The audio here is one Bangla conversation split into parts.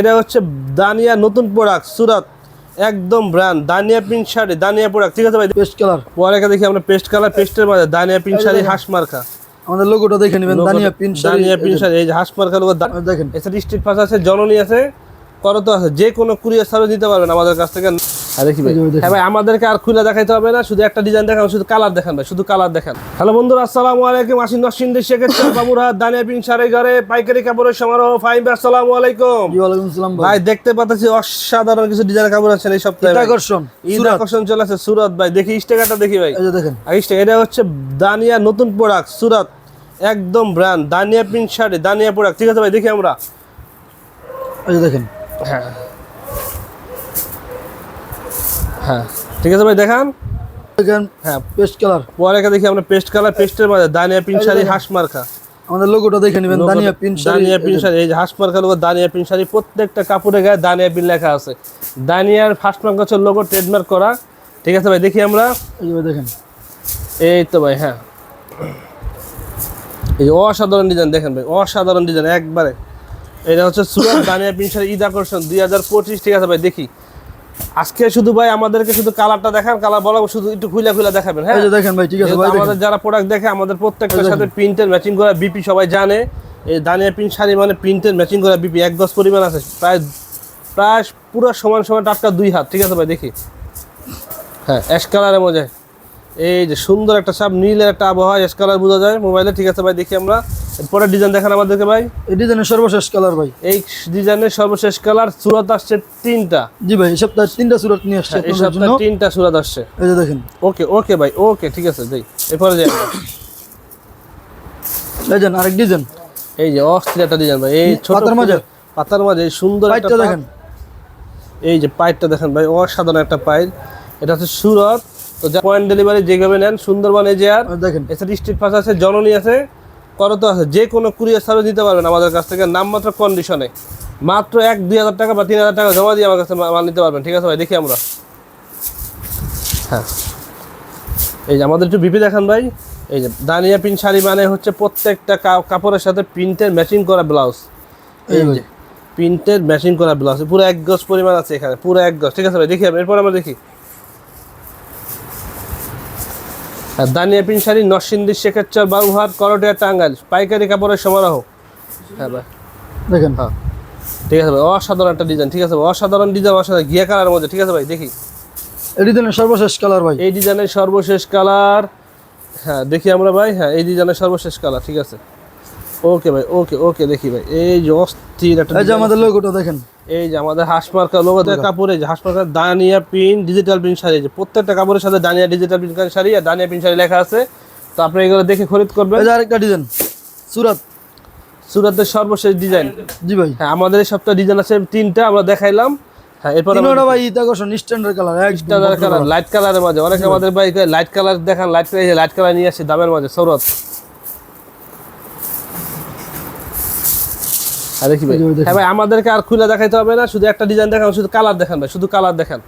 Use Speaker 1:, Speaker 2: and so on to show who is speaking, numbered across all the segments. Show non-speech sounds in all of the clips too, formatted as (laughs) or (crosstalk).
Speaker 1: এটা হচ্ছে দানিয়া নতুন প্রোডাক্ট সুরাত একদম brand Dania print sari Dania product ঠিক আছে ভাই?
Speaker 2: পেস্ট কালার
Speaker 1: পরে দেখি আমরা পেস্ট কালার পেস্টের মাঝে দানিয়া প্রিন্ট শাড়ি হাঁস মার্কা।
Speaker 2: আমাদের লোগোটা দেখে নেবেন দানিয়া পিন
Speaker 1: দানিয়া প্রিন্ট শাড়ি এই হাঁস মার্কা
Speaker 2: দেখেন।
Speaker 1: এছাড়া স্ট্রিট ফাস আছে জননী আছে করতো আছে যে কোনো কুরিয়ার সার্ভিস নিতে পারবেন আমাদের কাছ থেকে। হ্যাঁ ভাই আমাদেরকে আর খুলে দেখাইতে হবে না শুধু একটা ডিজাইন দেখান শুধু কালার দেখান ভাই শুধু কালার দেখান। হ্যালো বন্ধুরা আসসালামু আলাইকুম আসিন নসিন শেখের (laughs) বাবুরহাট দানিয়া ঘরে পাইকারি কাপড়ের সমারোহ ফাইন ভাই আসসালামু আলাইকুম।
Speaker 2: জি ওয়ালাইকুম আসসালাম ভাই।
Speaker 1: দেখতে পাচ্ছি অসাধারণ কিছু ডিজাইন কাপড় আছে এই সপ্তাহে
Speaker 2: আকর্ষণ
Speaker 1: ঈদ আকর্ষণ চলে সুরত ভাই দেখি স্টেকারটা দেখি ভাই।
Speaker 2: দেখেন।
Speaker 1: এটা হচ্ছে দানিয়া নতুন প্রোডাক্ট সুরাত। একদম brand Dania print sari Dania product ঠিক আছে ভাই দেখি আমরা।
Speaker 2: দেখেন।
Speaker 1: হ্যাঁ। হ্যাঁ ঠিক আছে ভাই দেখান।
Speaker 2: দেখেন
Speaker 1: হ্যাঁ।
Speaker 2: পেস্ট কালার
Speaker 1: পরে একে দেখি আমরা পেস্ট কালার পেস্টের মাঝে দানিয়া প্রিন্ট শাড়ি হাঁস মার্কা।
Speaker 2: আমাদের লোগোটা দেখে নেবেন দানিয়া পিন
Speaker 1: দানিয়া শাড়ি এই যে হাঁস মার্কা লোগো দানিয়া শাড়ি প্রত্যেকটা কাপড়ে গায়ে দানিয়া প্রিন্ট লেখা আছে। দানিয়ার ফার্স্ট মার্ক হচ্ছে লোগো ট্রেডমার্ক করা। ঠিক আছে ভাই দেখি আমরা।
Speaker 2: এই দেখেন।
Speaker 1: এই তো ভাই হ্যাঁ। এই অসাধারণ ডিজাইন দেখেন ভাই অসাধারণ ডিজাইন একবারে। এটা হচ্ছে সুরাত দানিয়া পিনসার ঈদ আকর্ষণ দুই হাজার পঁচিশ ঠিক আছে ভাই দেখি। আজকে শুধু ভাই আমাদেরকে শুধু কালারটা দেখান কালার বলা শুধু একটু খুলে খুলে দেখাবেন হ্যাঁ?
Speaker 2: দেখেন ভাই ঠিক আছে
Speaker 1: আমাদের যারা প্রোডাক্ট দেখে আমাদের প্রত্যেকটার সাথে প্রিন্টের ম্যাচিং করা বিপি সবাই জানে। এই দানিয়া প্রিন্ট শাড়ি মানে প্রিন্টের ম্যাচিং করা বিপি এক গজ পরিমাণ আছে প্রায় প্রায় পুরো সমান সমান টাটকা দুই হাত ঠিক আছে ভাই দেখি। হ্যাঁ অ্যাশ কালারের মধ্যে। এই যে সুন্দর একটা সাপ নীলের একটা আবহাওয়া অ্যাশ কালার বোঝা যায় মোবাইলে ঠিক আছে ভাই দেখি আমরা। এরপরে ডিজাইন দেখান আমাদেরকে ভাই।
Speaker 2: এই ডিজাইনের সর্বশেষ কালার ভাই।
Speaker 1: এই ডিজাইনের সর্বশেষ কালার সুরত আসছে তিনটা।
Speaker 2: জি ভাই এই সপ্তাহে তিনটা সুরাত নিয়ে আসছে
Speaker 1: এই সপ্তাহে তিনটা সুরত আসছে।
Speaker 2: এই যে দেখেন।
Speaker 1: ওকে ওকে ভাই ওকে ঠিক আছে যাই এরপরে যাই।
Speaker 2: এই যে আরেক ডিজাইন
Speaker 1: এই যে অস্থির একটা ডিজাইন ভাই এই ছোট
Speaker 2: পাতার মাঝে?
Speaker 1: পাতার মাঝে সুন্দর একটা
Speaker 2: দেখেন।
Speaker 1: এই যে পাইপটা দেখেন ভাই অসাধারণ একটা পাইপ এটা হচ্ছে সুরত। তো পয়েন্ট ডেলিভারি যেভাবে নেন সুন্দরবন এজিআর।
Speaker 2: এই দেখেন।
Speaker 1: এছাড়া স্ট্রিট পাস আছে জননী আছে। করতো আছে যে কোনো কুরিয়ার সার্ভিস নিতে পারবেন আমাদের কাছ থেকে নামমাত্র কন্ডিশনে মাত্র এক দুই হাজার টাকা বা তিন হাজার টাকা জমা দিয়ে আমার কাছে মাল নিতে পারবেন ঠিক আছে ভাই? দেখি আমরা। হ্যাঁ। এই যে আমাদের একটু বিপি দেখান ভাই। এই যে দানিয়া পিন শাড়ি মানে হচ্ছে প্রত্যেকটা কাপড়ের সাথে প্রিন্টের ম্যাচিং করা ব্লাউজ এই যে প্রিন্টের ম্যাচিং করা ব্লাউজ পুরো এক গজ পরিমাণ আছে এখানে পুরো এক গজ ঠিক আছে ভাই? দেখি এরপর আমরা দেখি আর দানিয়া পিন শাড়ি নরসিংদী শেখাচ্চর বাবুহাট করটিয়া টাঙ্গাইল। পাইকারি কাপড়ের সমারোহ। হ্যাঁ ভাই।
Speaker 2: দেখেন।
Speaker 1: হ্যাঁ। ঠিক আছে ভাই অসাধারণ একটা ডিজাইন ঠিক আছে অসাধারণ ডিজাইন অসাধারণ। ঘিয়া কালারের মধ্যে ঠিক আছে ভাই দেখি।
Speaker 2: এই ডিজাইনের সর্বশেষ কালার ভাই।
Speaker 1: এই ডিজাইনের সর্বশেষ কালার হ্যাঁ দেখি আমরা ভাই হ্যাঁ এই ডিজাইনের সর্বশেষ কালার ঠিক আছে। ওকে ভাই ওকে ওকে দেখি ভাই। এই যে অস্থির একটা
Speaker 2: এই যে আমাদের লোগোটা দেখেন।
Speaker 1: এই যে আমাদের হাঁসমার্কা লোগো কাপড়ে যে হাঁসমার্কা Dania pin digital pin sari যে প্রত্যেকটা কাপড়ের সাথে দানিয়া ডিজিটাল প্রিন্ট শাড়ি আর দানিয়া পিন শাড়ি লেখা আছে। তো আপনি এগুলো দেখে খরিদ করবেন।
Speaker 2: এই যে আরেকটা ডিজাইন সুরাত।
Speaker 1: সুরাতের সর্বশেষ ডিজাইন
Speaker 2: জি ভাই।
Speaker 1: হ্যাঁ আমাদের এই সপ্তাহে ডিজাইন আছে তিনটা আমরা দেখাইলাম। হ্যাঁ এরপর
Speaker 2: তিনোটা ভাই স্ট্যান্ডার্ড কালার
Speaker 1: কালার লাইট কালারের মাঝে। অনেকে আমাদের ভাই লাইট কালার দেখান লাইট কালার লাইট কালার নিয়ে আসি দামের মাঝে সৌরত আর দেখি ভাই। হ্যাঁ ভাই আমাদেরকে আর খুলে দেখাইতে হবে না শুধু একটা ডিজাইন দেখান শুধু কালার দেখান ভাই শুধু কালার দেখান।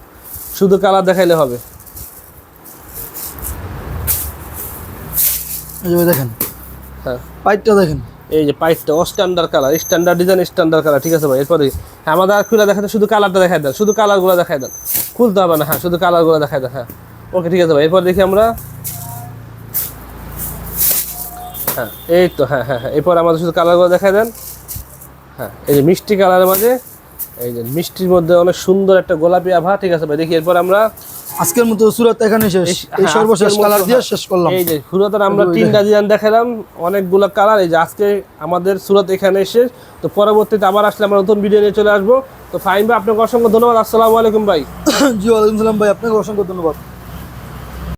Speaker 1: শুধু কালার দেখাইলে হবে।
Speaker 2: দেখেন।
Speaker 1: হ্যাঁ।
Speaker 2: পাইপটা দেখেন।
Speaker 1: এই যে পাইপটা standard colour standard design standard colour ঠিক আছে ভাই? এরপরে হ্যাঁ আমাদের আর খুলে দেখাতে শুধু কালারটা দেখাই দেন শুধু কালারগুলো দেখাই দেন। খুলতে হবে না হ্যাঁ শুধু কালারগুলো দেখাই দেন হ্যাঁ। ওকে ঠিক আছে ভাই এরপর দেখি আমরা। হ্যাঁ এই তো হ্যাঁ হ্যাঁ হ্যাঁ এরপর আমাদের শুধু কালারগুলো দেখাই দেন। হ্যাঁ। এই যে মিষ্টি কালারের মাঝে এই যে মিষ্টির মধ্যে অনেক সুন্দর একটা গোলাপি আভা ঠিক আছে ভাই? দেখি এরপর আমরা
Speaker 2: আজকের মতো সুরাত এখানে শেষ। এই
Speaker 1: হ্যাঁ,
Speaker 2: সর্বশেষ কালার দিয়ে
Speaker 1: হ্যাঁ।
Speaker 2: শেষ করলাম।
Speaker 1: এই যে সুরতের আমরা তিনটা ডিজাইন দেখালাম অনেকগুলো কালার। এই যে আজকে আমাদের সুরত এখানে এসে তো পরবর্তীতে আবার আসলে আমরা নতুন ভিডিও নিয়ে চলে আসব। তো ফাইন ভাই আপনাকে অসংখ্য ধন্যবাদ। আসসালামু আলাইকুম ভাই। (coughs)
Speaker 2: জি ওয়ালাইকুম সালাম ভাই আপনাকে অসংখ্য ধন্যবাদ।